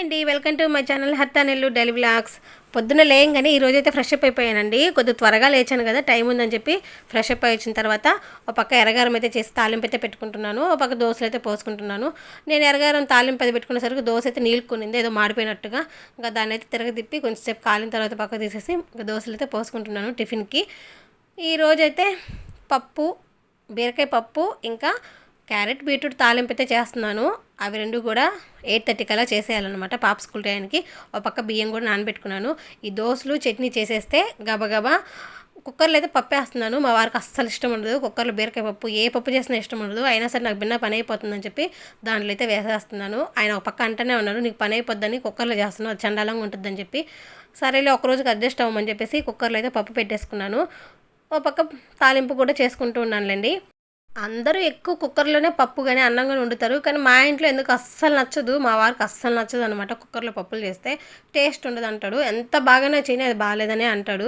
అండి. Welcome to my channel హర్తానెల్లు daily vlogs పొద్దున లేయంగానే ఈరోజు అయితే ఫ్రెష్ అప్ అయిపోయానండి. కొద్దిగా త్వరగా లేచాను కదా టైం ఉందని చెప్పి ఫ్రెష్ అప్ అయి వచ్చిన తర్వాత ఒక పక్క ఎరగారం అయితే చేసి తాలింపు అయితే పెట్టుకుంటున్నాను. ఒక పక్క దోశలు అయితే పోసుకుంటున్నాను. నేను ఎరగారం తాలింపు అది పెట్టుకునేసరికి దోశ అయితే నీళ్ళుకునింది ఏదో మాడిపోయినట్టుగా. ఇంకా దాన్ని అయితే తిరగదిప్పి కొంచెంసేపు కాలిన తర్వాత పక్క తీసేసి ఇంకా దోశలు అయితే పోసుకుంటున్నాను టిఫిన్కి. ఈరోజైతే పప్పు బీరకాయ పప్పు ఇంకా క్యారెట్ బీట్రూట్ తాలింపు అయితే చేస్తున్నాను. అవి రెండు కూడా ఎయిట్ థర్టీ కల్లా చేసేయాలన్నమాట పాప స్కూల్ టైంకి. ఒక పక్క బియ్యం కూడా నానబెట్టుకున్నాను. ఈ దోశలు చట్నీ చేసేస్తే గబగబా కుక్కర్లో అయితే పప్పు వేస్తున్నాను. మా వారికి అస్సలు ఇష్టం ఉండదు. కుక్కర్లో బీరకాయ పప్పు ఏ పప్పు చేసినా ఇష్టం ఉండదు. అయినా సరే నాకు భిన్న పని అయిపోతుందని చెప్పి దాంట్లో అయితే వేసేస్తున్నాను. ఆయన ఒక పక్క అంటనే ఉన్నారు నీకు పని అయిపోద్దని కుక్కర్లో చేస్తున్నాను అది చండాలంగా ఉంటుందని చెప్పి. సరేలే ఒక రోజుకి అడ్జస్ట్ అవ్వమని చెప్పేసి కుక్కర్లో అయితే పప్పు పెట్టేసుకున్నాను. ఒక పక్క తాలింపు కూడా చేసుకుంటూ ఉన్నానులేండి. అందరూ ఎక్కువ కుక్కర్లోనే పప్పు కానీ అన్నం కానీ వండుతారు. కానీ మా ఇంట్లో ఎందుకు అస్సలు నచ్చదు మా వారికి అస్సలు నచ్చదు అనమాట కుక్కర్లో పప్పులు చేస్తే. టేస్ట్ ఉండదు అంటాడు. ఎంత బాగానే చేయని అది బాగాలేదని అంటాడు.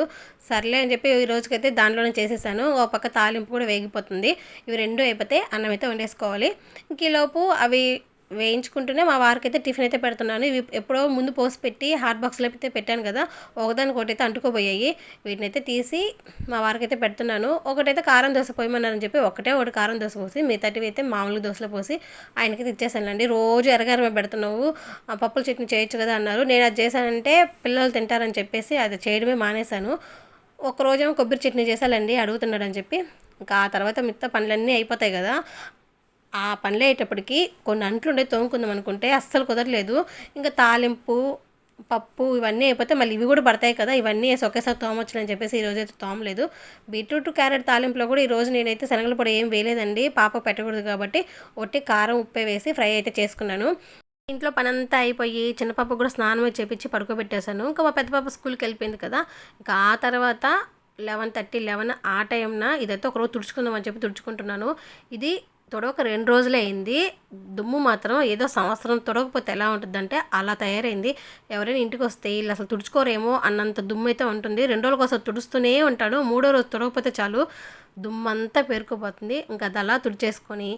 సర్లే అని చెప్పి ఈ రోజుకైతే దాంట్లోనే చేసేసాను. ఒక పక్క తాలింపు కూడా వేగిపోతుంది. ఇవి రెండు అయిపోతే అన్నం అయితే వండేసుకోవాలి. ఇంక ఈలోపు అవి వేయించుకుంటూనే మా వారికి అయితే టిఫిన్ అయితే పెడుతున్నాను. ఇవి ఎప్పుడో ముందు పోసి పెట్టి హాట్ బాక్స్లో అయితే పెట్టాను కదా ఒకదానికి ఒకటి అయితే అంటుకోబోయాయి. వీటిని అయితే తీసి మా వారికి అయితే పెడుతున్నాను. ఒకటైతే కారం దోశ పోయమన్నారని చెప్పి ఒకటే ఒకటి కారం దోశ పోసి మిగతాటివి అయితే మామూలు దోశలు పోసి ఆయనకి ఇచ్చేసానండి రోజు ఎరగారమే పెడుతున్నావు ఆ పప్పుల చట్నీ చేయొచ్చు కదా అన్నారు. నేను అది చేశానంటే పిల్లలు తింటారని చెప్పేసి అది చేయడమే మానేశాను. ఒక రోజేమో కొబ్బరి చట్నీ చేసాలండి అడుగుతున్నాడని చెప్పి. ఇంకా ఆ తర్వాత మిగతా పనులన్నీ అయిపోతాయి కదా. ఆ పనులు అయ్యేటప్పటికి కొన్ని అంట్లుండే తోముకుందాం అనుకుంటే అస్సలు కుదరలేదు. ఇంకా తాలింపు పప్పు ఇవన్నీ అయిపోతే మళ్ళీ ఇవి కూడా పడతాయి కదా ఇవన్నీ వేసి ఒకేసారి తోమొచ్చులని చెప్పేసి ఈరోజు అయితే తోమలేదు. బీట్రూట్ క్యారెట్ తాలింపులో కూడా ఈరోజు నేనైతే శనగల పొడి ఏం వేయలేదండి. పాప పెట్టకూడదు కాబట్టి ఒట్టి కారం ఉప్పే వేసి ఫ్రై అయితే చేసుకున్నాను. ఇంట్లో పనంతా అయిపోయి చిన్న పాప కూడా స్నానం చేపించి పడుకోబెట్టేశాను. ఇంకా మా పెద్ద పాప స్కూల్కి వెళ్ళిపోయింది కదా ఇంకా ఆ తర్వాత లెవెన్ థర్టీ లెవెన్ ఆ టైంన ఇదైతే ఒకరోజు తుడుచుకుందాం అని చెప్పి తుడుచుకుంటున్నాను. ఇది తొడవక రెండు రోజులే అయింది. దుమ్ము మాత్రం ఏదో సంవత్సరం తొడవకపోతే ఎలా ఉంటుందంటే అలా తయారైంది. ఎవరైనా ఇంటికి వస్తే వీళ్ళు అసలు తుడుచుకోరేమో అన్నంత దుమ్ము అయితే ఉంటుంది. రెండు రోజుల కోసం తుడుస్తూనే ఉంటాడు. మూడో రోజు తొడవకపోతే చాలు దుమ్మంతా పేరుకుపోతుంది. ఇంకా అది అలా తుడిచేసుకొని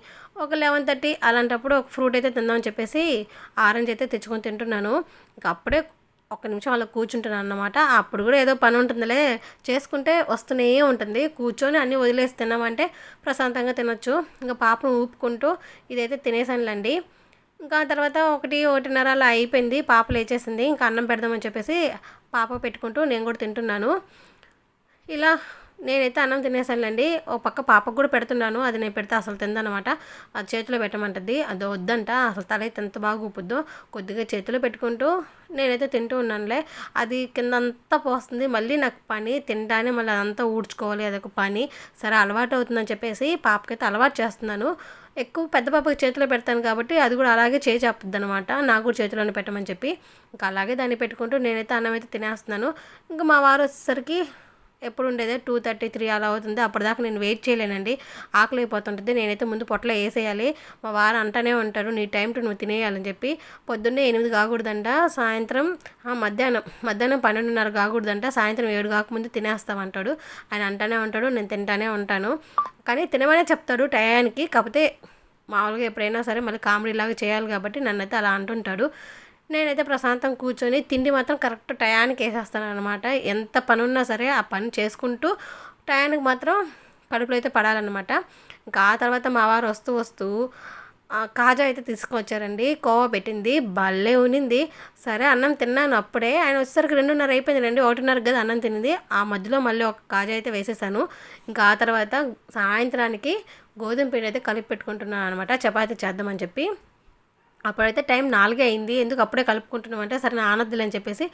ఒక లెవెన్ థర్టీ అలాంటప్పుడు ఒక ఫ్రూట్ అయితే తిందామని చెప్పేసి ఆరెంజ్ అయితే తెచ్చుకొని తింటున్నాను. ఇంకా అప్పుడే ఒక్క నిమిషం అలా కూర్చుంటున్నాను అన్నమాట. అప్పుడు కూడా ఏదో పని ఉంటుందిలే. చేసుకుంటే వస్తూనే ఉంటుంది. కూర్చొని అన్నీ వదిలేసి తిన్నామంటే ప్రశాంతంగా తినొచ్చు. ఇంకా పాపను ఊపుకుంటూ ఇదైతే తినేసానులేండి. ఇంకా తర్వాత ఒకటి ఒకటిన్నర అలా అయిపోయింది. పాప లేచేసింది. ఇంకా అన్నం పెడదామని చెప్పేసి పాప పెట్టుకుంటూ నేను కూడా తింటున్నాను. ఇలా నేనైతే అన్నం తినేసానులేండి. ఓ పక్క పాపకు కూడా పెడుతున్నాను. అది నేను పెడితే అసలు తిందనమాట. అది చేతిలో పెట్టమంటది. అది వద్దంట. అసలు తల అయితే ఎంత బాగా ఊపుద్దో. కొద్దిగా చేతిలో పెట్టుకుంటూ నేనైతే తింటూ ఉన్నానులే. అది కింద అంతా పోస్తుంది. మళ్ళీ నాకు పని తింటానే మళ్ళీ అదంతా ఊడ్చుకోవాలి. అదొక పని. సరే అలవాటు అవుతుందని చెప్పేసి పాపకైతే అలవాటు చేస్తున్నాను. ఎక్కువ పెద్ద పాపకి చేతిలో పెడతాను కాబట్టి అది కూడా అలాగే చేయి చెప్పుద్ది అనమాట నాకు కూడా చేతిలోనే పెట్టమని చెప్పి. ఇంకా అలాగే దాన్ని పెట్టుకుంటూ నేనైతే అన్నం అయితే తినేస్తున్నాను. ఇంకా మా వారు వచ్చేసరికి ఎప్పుడు ఉండేదే టూ థర్టీ త్రీ అలా అవుతుంది. అప్పటిదాకా నేను వెయిట్ చేయలేనండి. ఆకలి అయిపోతుంటుంది. నేనైతే ముందు పొట్టలో వేసేయాలి. మా వారు అంటూనే ఉంటారు నీ టైం టు నువ్వు తినేయాలని చెప్పి. పొద్దున్నే ఎనిమిది కాకూడదంట. సాయంత్రం మధ్యాహ్నం మధ్యాహ్నం పన్నెండున్నర కాకూడదంట. సాయంత్రం ఏడు కాకముందు తినేస్తామంటాడు ఆయన అంటానే ఉంటాడు నేను తింటానే ఉంటాను. కానీ తినమనే చెప్తాడు టయానికి. కాకపోతే మామూలుగా ఎప్పుడైనా సరే మళ్ళీ కామెడీ లాగా చేయాలి కాబట్టి నన్నైతే అలా అంటుంటాడు. నేనైతే ప్రశాంతం కూర్చొని తిండి మాత్రం కరెక్ట్ టయానికి వేసేస్తాను అనమాట ఎంత పని ఉన్నా సరే ఆ పని చేసుకుంటూ టయానికి మాత్రం కడుపులో అయితే పడాలన్నమాట. ఇంకా ఆ తర్వాత మా వారు వస్తూ వస్తూ కాజా అయితే తీసుకొచ్చారండి. కోవా పెట్టింది. భలే ఉనింది. సరే అన్నం తిన్నాను అప్పుడే. ఆయన వచ్చేసరికి రెండున్నర అయిపోయింది రండి ఒకటిన్నర కదా అన్నం తినింది. ఆ మధ్యలో మళ్ళీ ఒక కాజా అయితే వేసేసాను. ఇంకా ఆ తర్వాత సాయంత్రానికి గోధుమ పిండి అయితే కలిపి పెట్టుకుంటున్నాను అనమాట చపాతీ చేద్దామని చెప్పి. అప్పుడైతే టైం నాలుగే అయింది. ఎందుకు అప్పుడే కలుపుకుంటున్నామంటే సరే ఆనద్దులు అని చెప్పేసి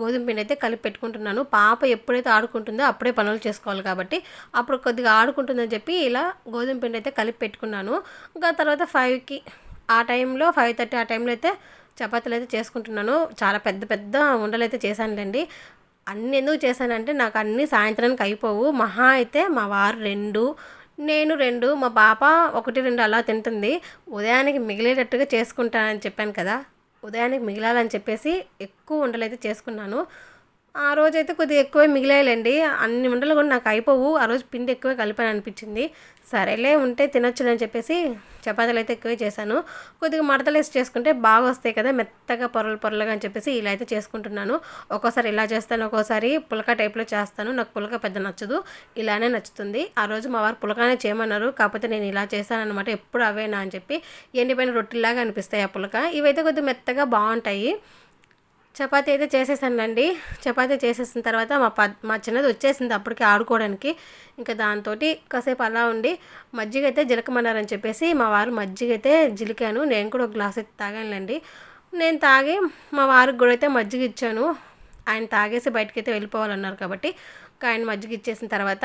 గోధుమ పిండి అయితే కలిపి పెట్టుకుంటున్నాను. పాప ఎప్పుడైతే ఆడుకుంటుందో అప్పుడే పనులు చేసుకోవాలి కాబట్టి అప్పుడు కొద్దిగా ఆడుకుంటుందని చెప్పి ఇలా గోధుమ పిండి అయితే కలిపి పెట్టుకున్నాను. ఇంకా తర్వాత ఫైవ్కి ఆ టైంలో ఫైవ్ థర్టీ ఆ టైంలో అయితే చపాతీలు అయితే చేసుకుంటున్నాను. చాలా పెద్ద పెద్ద ఉండలు అయితే చేశానులేండి. అన్ని ఎందుకు చేశానంటే నాకు అన్నీ సాయంత్రానికి అయిపోవు. మహా అయితే మా వారు రెండు నేను రెండు మా పాప ఒకటి రెండు అలా తింటుంది. ఉదయానికి మిగిలేటట్టుగా చేసుకుంటానని చెప్పాను కదా. ఉదయానికి మిగిలాలని చెప్పేసి ఎక్కువ ఉండలైతే చేసుకున్నాను. ఆ రోజైతే కొద్దిగా ఎక్కువే మిగిలాయిలేండి. అన్ని ఉండలు కూడా నాకు అయిపోవు. ఆ రోజు పిండి ఎక్కువే కలిపాను అనిపించింది సరేలే ఉంటే తినొచ్చునని చెప్పేసి చపాతీలు అయితే ఎక్కువే చేశాను. కొద్దిగా మడతలు వేసి చేసుకుంటే బాగా వస్తాయి కదా మెత్తగా పొరలు పొరలుగా అని చెప్పేసి ఇలా అయితే చేసుకుంటున్నాను. ఒక్కోసారి ఇలా చేస్తాను ఒక్కోసారి పులక టైప్లో చేస్తాను. నాకు పులక పెద్ద నచ్చదు. ఇలానే నచ్చుతుంది. ఆ రోజు మా వారు పులకనే చేయమన్నారు. కాకపోతే నేను ఇలా చేశాను అనమాట ఎప్పుడు అవేనా అని చెప్పి ఎండిపోయిన రొట్టెలాగా అనిపిస్తాయి ఆ పులక. ఇవైతే కొద్దిగా మెత్తగా బాగుంటాయి. చపాతీ అయితే చేసేసానండి. చపాతీ చేసేసిన తర్వాత మా ప మా చిన్నది వచ్చేసింది అప్పటికి ఆడుకోవడానికి. ఇంకా దాంతో కాసేపు అలా ఉండి మజ్జిగ అయితే జిలకమన్నారని చెప్పేసి మా వారు మజ్జిగ అయితే జిలికాను. నేను కూడా ఒక గ్లాస్ అయితే తాగానులేండి. నేను తాగి మా వారికి కూడా అయితే మజ్జిగ ఇచ్చాను. ఆయన తాగేసి బయటకైతే వెళ్ళిపోవాలన్నారు కాబట్టి ఇంకా మజ్జిగ ఇచ్చేసిన తర్వాత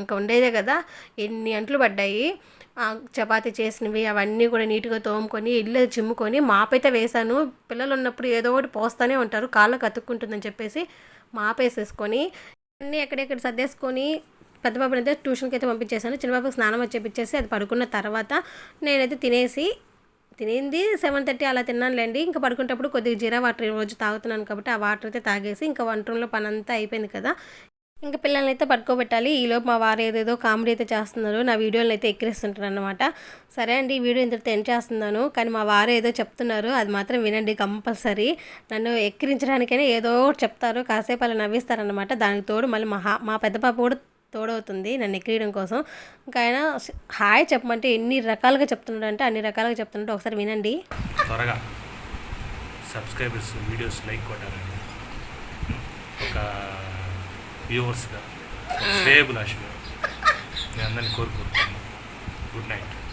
ఇంకా ఉండేదే కదా ఎన్ని అంట్లు పడ్డాయి. చపాతి చేసినవి అవన్నీ కూడా నీట్గా తోముకొని ఇల్లు చిమ్ముకొని మాపైతే వేశాను. పిల్లలు ఉన్నప్పుడు ఏదో ఒకటి పోస్తూనే ఉంటారు కాళ్ళకు అతుక్కుంటుందని చెప్పేసి మాపేసేసుకొని అన్నీ ఎక్కడెక్కడ సర్దేసుకొని పెద్ద బాబుని అయితే ట్యూషన్కి అయితే పంపించేశాను చిన్నబాబుకి స్నానం వచ్చేపించేసి అది పడుకున్న తర్వాత నేనైతే తినేసి తినేది సెవెన్ థర్టీ అలా తిన్నానులేండి. ఇంకా పడుకునేటప్పుడు కొద్దిగా జీరా వాటర్ రోజు తాగుతున్నాను కాబట్టి ఆ వాటర్ అయితే తాగేసి ఇంకా వంట రూమ్లో పని అంతా అయిపోయింది కదా. ఇంకా పిల్లల్ని అయితే పడుకోబెట్టాలి ఈలోపు మా వారు ఏదేదో కామెడీ అయితే చేస్తున్నారు. నా వీడియోలను అయితే ఎక్కిరిస్తుంటారు అనమాట సరే అండి ఈ వీడియో ఇంతటితో ఎండ్ చేస్తున్నాను. కానీ మా వారు ఏదో చెప్తున్నారు. అది మాత్రం వినండి కంపల్సరీ. నన్ను ఎక్కిరించడానికైనా ఏదో ఒకటి చెప్తారు. కాసేపు అలా నవ్విస్తారనమాట దానికి తోడు మళ్ళీ మా మా పెద్ద పాప కూడా తోడవుతుంది నన్ను ఎక్కియడం కోసం. ఇంకా ఆయన హాయ్ చెప్పమంటే ఎన్ని రకాలుగా చెప్తున్నాడు అంటే అన్ని రకాలుగా చెప్తున్నాడు. ఒకసారి వినండి. త్వరగా సబ్స్క్రైబర్స్ వీడియోస్ లైక్ కొట్టారండి ఒక వ్యూవర్స్గా. శ్రేయభిలాషిగా నేను అందరిని కోరుకుంటున్నాను. Good night.